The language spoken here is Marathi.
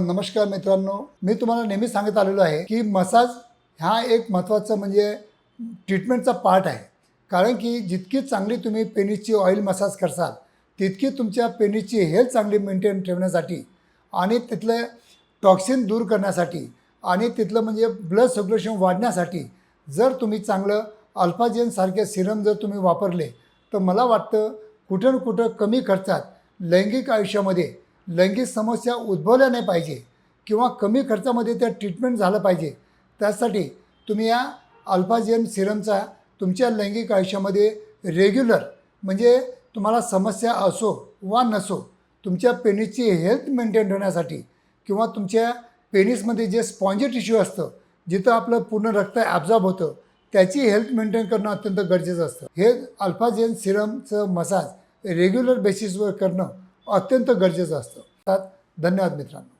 नमस्कार मित्रांनो. मी तुम्हाला नेहमी सांगत आलेलो आहे की मसाज हा एक महत्त्वाचा म्हणजे ट्रीटमेंटचा पार्ट आहे. कारण की जितकी चांगली तुम्ही पेनीची ऑइल मसाज करसाल तितकी तुमच्या पेनीची हेल्थ चांगली मेंटेन ठेवण्यासाठी आणि तिथलं टॉक्सिन दूर करण्यासाठी आणि तिथलं म्हणजे ब्लड सर्क्युलेशन वाढण्यासाठी जर तुम्ही चांगलं अल्फाजेनसारखे सिरम जर तुम्ही वापरले तर मला वाटतं कुठं कुठं कमी खर्चात लैंगिक आयुष्यामध्ये लैंगिक समस्या उद्भवल्या नाही पाहिजे किंवा कमी खर्चामध्ये त्या ट्रीटमेंट झालं पाहिजे. त्यासाठी तुम्ही या अल्फाजेन सिरमचा तुमच्या लैंगिक आयुष्यामध्ये रेग्युलर म्हणजे तुम्हाला समस्या असो वा नसो तुमच्या पेनिसची हेल्थ मेंटेन ठेवण्यासाठी किंवा तुमच्या पेनिसमध्ये जे स्पॉन्जी टिश्यू असतं जिथं आपलं पूर्ण रक्त ॲब्झॉर्ब होतं त्याची हेल्थ मेंटेन करणं अत्यंत गरजेचं असतं. हे अल्फाजेन सिरमचं मसाज रेग्युलर बेसिसवर करणं अत्यंत गरजेचं असतं. धन्यवाद मित्रांनो.